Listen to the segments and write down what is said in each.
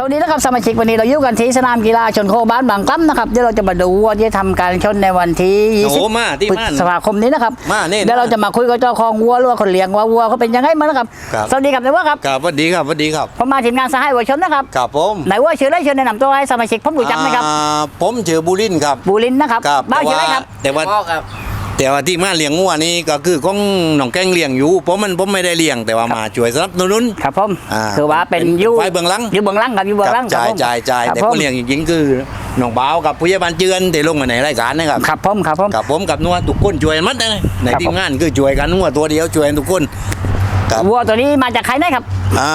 สวัสดีนะครับสมาชิกวันนี้เราอยู่กันที่สนามกีฬาชนโคบ้านบางกล้ำนะครับเดี๋ยวเราจะมาดูวัวที่จะทำการชนในวันที่โอ้โหมาที่พฤบ้านษภาคมนี้นะครับมานี่เดี๋ยวเราจะมาคุยกับเจ้าของวัวหรือว่าคนเลี้ยงว่าวัวเขาเป็นยังไงมานะครับครับสวัสดีครับนายวัวครับครับสวัสดีครับสวัสดีครับผมมาทีมงานสหายวัวชนนะครับครับผมนายวัวชื่ออะไรเชิญแนะนำตัวให้สมาชิกผมรู้จักไหมครับอ่าผมชื่อบุรินทร์ครับบูลินนะครับครับบ้านชื่ออะไรครับแต่ว่า แต่ว่าที่มาเลี้ยงงัวนี่ก็คือของน้องแก้งเลี้ยงอยู่ผมมันผมไม่ได้เลี้ยงแต่ว่ามาช่วยสนับสนุน ครับผมอ่าคือว่าเป็นเป็นอยูฝ่ายเบื้องหลังอยู่เบื้องหลังครับอยู่เบื้องหลังจ่ายครับผมจ่ายจ่ายครับแต่ผคมนเลี้ยงจริงๆคือน้องบ่าวกับผู้ใหญ่บ้านเจือนที่ลงมาในรายการนะครับครับผมครับผม กับผมกับนัวทุกคนช่วยมัดนะในครับทีผมมงานคือช่วยกันนัวตัวเดียวช่วยทุกคนครับวัวตัวนี้มาจากใครนะครับ อ่า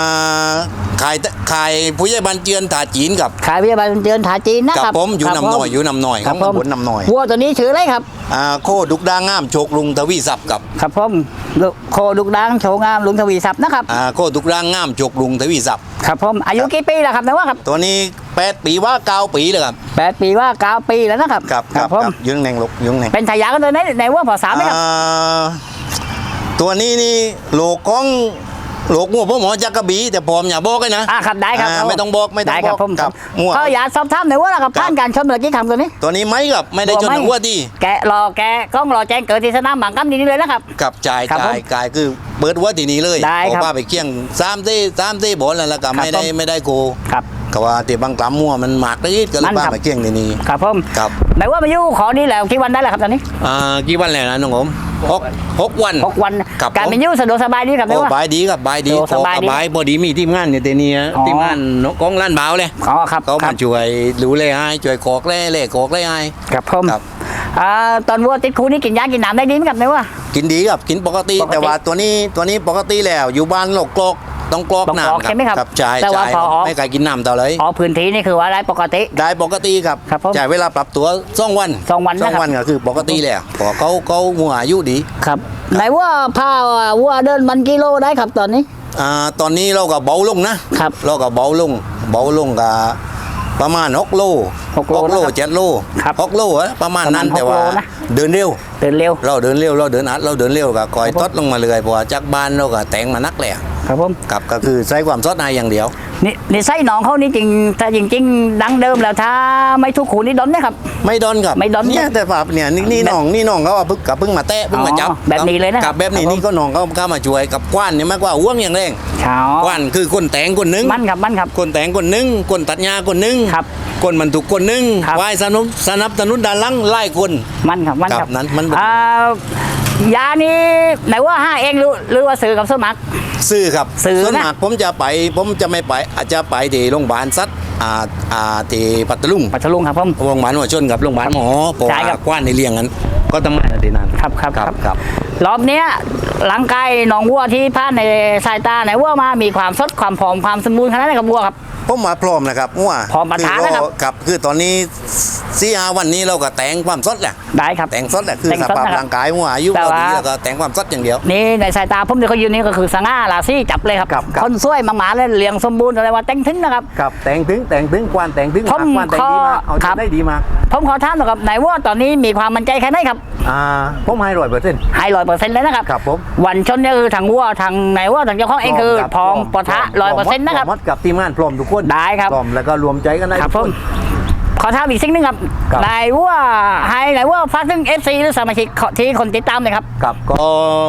ขายขายผู้ใหญ่บ้านเจือนถาจีนกับขายวิทยาบาลเจือนถาจีนนะกัครับผมอยู่ครับนำหน่อยอยู่นำหน่อยคขรัอบงผมตำบลนำหน่อยวัวตัวนี้ชื่ออะไรครับ อ่าโคดุกดางงามโชกลุงทวีศัพท์กับครับผมลูกโคดุกดังโชว์งามลุงทวีศัพท์นะครับ อ่าโคดุกดางงามโชกลุงทวีศัพท์ครับผมอายุกี่ปีแล้วครับนะว่าครับตัวนี้แปดปีว่าเก้าปีเลยครับแปดปีว่าเก้าปีแล้วนะครับครับครับผมยืนแหน่งลูกยืนแหน่งเป็นฉายากันเลยในในว่าพอสามไหมครับอ่าตัวนี้นี่โลกของ โลกงัวพ่อหมอจักกระบีแต่ผมอย่าบอกเลยนะอ่าครับได้ครับอ่าไม่ต้องบอกไม่ต้องได้บครัอบกผมครับงัว เขาอยากสอบถามในอยว่าล่ะครับครับผ่านการชมเมื่อกี้คำตัวนี้ ตัวนี้ไหมครับไม่ได้ชนตัวไหมหัวที่แกะรอแกะกล้องรอแจ้งเกิดที่สนามบางกำนี้เลยนะครับ กับจ่ายครับจ่ายผมกายคือเปิดหัวทีนี้เลยได้ครับเอาป้าไปเคี่ยงสามเต้สามเต้บอลแล้วก็ไม่ได้ผม ไม่ได้โกครับ ก็ว่าที่บางกลำมั่วมันหมากได้ก็เลยมันป้าครับไปเคี่ยงทีนี้ครับผมครับไหนว่ามาอยู่ขอนี่แล้วกี่วันได้แล้วครับตอนนี้ อ่ากี่วันแล้วนะน้องผม หกหกวัน หกวัน ครับการเป็นผมอยู่สะดวกสบายดีครับไหนโอ้ว่า บายดีครับบายดีโอ้สบายดีขอบายพอดีมีทีมงานเนี่ยเตนี้อ๋อ ทีมงานกองล้านบ่าวเลยอ๋อครับเขาครัมาบช่วยดูแลให้ช่วยโคอกแล่เล่โคอกแล่ให้ ครับผมครับ อ่าตอนวัวติดคูนี่กินยากินน้ำได้ดีไหมครับไหนว่า กินดีครับกินปกติ ปกติ แต่ว่าตัวนี้ตัวนี้ปกติแล้วอยู่บ้านโลกกรอก ต้องกรอกต้องกรอกน้ำใช่ไหมครับครับใช่แต่ว่าใช่พอออก ไม่เคยกินน้ำต่อเลย อ๋อพื้นที่นี่คือว่าได้ปกติ ได้ปกติครับครับผมจ่ายเวลาปรับตัวสองวันสองวันสนะองครับ วันก็คือปกติแล้วพอเขาเขาหัวอายุดีครับไหนว่าพาวัวเดินมันกิโลได้ครับตอนนี้ อ่าตอนนี้เราก็เบาลงนะครับเราก็เบาลง เบาลงก็ประมาณหกโลหกโลโลนะครับเจ็ดโลครับหกโลอะประมาณนั้นประมาณแต่ว่าหกโลนะ เดินเร็ว เดินเร็ว เราเดินเร็วเราเดินอัดเราเดินเร็วก็คอยครับผมทดลงมาเลยเพราะว่าจากบ้านเราก็แต่งมานักแหละ ครับผมครับก็คือใช้ความสดในอย่างเดียว นี่นี่ไส้หนองเขานี่จริงถ้าจริง ๆ ดังเดิมแล้วถ้าไม่ทุกขูนี่ดนไหมครับ ไม่ดอนครับไม่ดอนเนี่ยแต่ฝาเนี่ยนี่นี่แบบน้องนี่น้องเขาอะเพิ่งกับเพิ่งมาแตะเพิ่งมาจับอ๋อแบบนี้เลยนะครับแบบนี้ครับผมนี่ก็น้องเขาเข้ามาช่วยกับกว้านเนี่ยมากกว่าห่วงอย่างแรงเช้ากว้านคือคนแต่งคนหนึงมันครับมันครับคนแต่งคนหนึงคนตัดหญ้าคนหนึงครับคนมันถูกคนหนึงครับวายสนับสนับสนุนด้านหลังไล่คนมันครับมันคครัรับบนั้นมันอ่า ยานี่ไหนว่าห้าเองหรือหรือว่าซื้อกับสมัคร ซื้อครับซื้อส่วนนะมากผมจะไปผมจะไม่ไปอาจจะไปที่โรงพยาบาลสัตว์อ่าอ่าที่ปัตตาลุงปัทลุงครับผมโรงพยาบาลหัวชนกับโรงพยาบาลหมอเพราะใช่ว่าครับ กว้านในเลี้ยงกันก็ต้องมาที่นั่นครับครับครับครับ รอบเนี้ยหลังกายหนองวัวที่ผ่านในสายตาไหนว่ามามีความสดความผอมความสมบูรณ์ขนาดไหนกับวัวครับ ผมมาพร้อมนะครับว่าพร้อมปะทะนะครับ ครับคือตอนนี้สี่หาวันนี้เราก็แต่งความสดแหละได้ครับแต่งสดแหละคือแต่งสสดภาพนะครับร่างกายหัวอายุแต่เราว่าดีแล้วก็แต่งความสดอย่างเดียวนี่ในสายตาผมที่เขายืนนี่ก็คือสง่าราศีจับเลยครับครับครับคนสวยมาหมาเลยเลี้ยงสมบูรณ์อะไรว่าแต่งถึงนะครับครับแต่งถึงแต่งถึงกวานแต่งถึงผมกวานแต่งดีมากเอาครับได้ดีมากผมขอถามหน่อยครับไหนว่าตอนนี้มีความมั่นใจแค่ไหนครับอ่าผมให้ร้อยเปอร์เซ็นต์ให้ร้อยเปอร์เซ็นต์เลยนะครับครับผมวันชนเนี่ยคือทางวัวทางไหนว่าทางเจ้าของเองคือพร้อมปะทะร้อยเปอร์เซ็นต์นะครับพร้อมกับทีมงานพร้อมทุกคนได้ครับพร้อมแล้วก็รวมใจกันได้ครับทุผกมน ขอถามอีกสิ่งหนึงครับครับ ไหนว่าให้ไหนว่าฝากถึงเอฟซีหรือสมาชิกที่คนติดตามเลยครับ ครับก็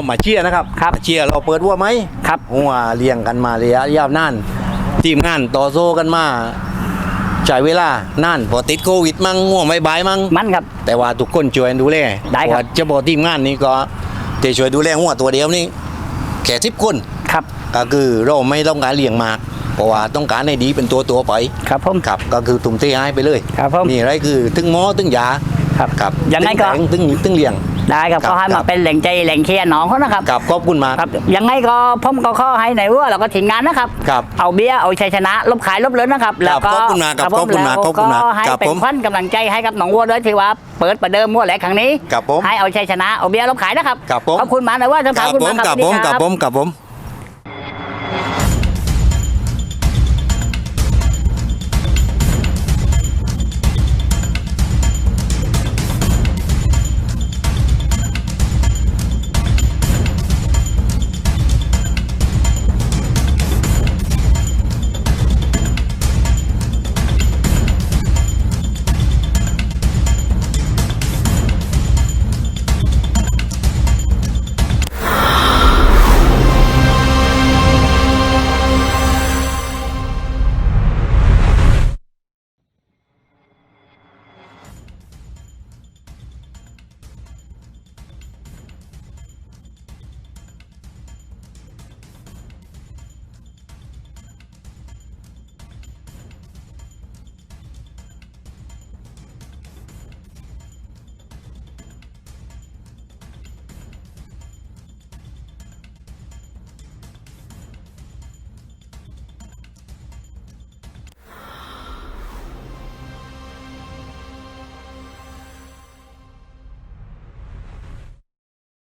มาเชียร์นะครับครับ มาเชียร์เราเปิดวัวไหมครับหัวเลี้ยงกันมาระยะยาวนานทีมงานต่อโซ่กันมาใช้เวลานานพอติดโควิดมั่งง่วงไม่บายมั่งมันครับ แต่ว่าทุกคนช่วยดูแลได้ครับ เพาะว่าเฉพาะทีมงานนี้ก็จะช่วยดูแลหัวตัวเดียวนี่แค่ทิบคน ครับ ก็คือเราไม่ต้องการเลี้ยงมาก เพราะว่าต้องการให้ดีเป็นตัวตัวๆไปครับผมครับก็คือตุ่มเทให้ไปเลยครับผมนี่อะไรคือตึงหมอตึงยาครับครับยังไงก็ตึแตตึงตึงเลี้ยงได้ครับครับเขาให้ครัมาบเป็นแหล่งใจแหล่งเชียร์น้องเขานะครับครับขอบคุณมากครับยังไงก็ผมก็ข้อให้ไหนว่าเราก็ทีมงานนะครับครับเอาเบียร์เอาชัยชนะ ลบขายลบเลินนะครับแล้วก็ขอบคุณมากครับผขอบคุณมากแล้วขอบคุณมากให้ครับเป็นผมขวัญกำลังใจให้กับหนองวัวด้วยที่ว่าเปิดประเดิมวัวแหลกครั้งนี้ครับผมให้เอาชัยชนะเอาเบียร์ลบขายนะครับครับผมขอบคุณมากนะว่าจะคพารับคุณผมมากับผมกับผมกับผม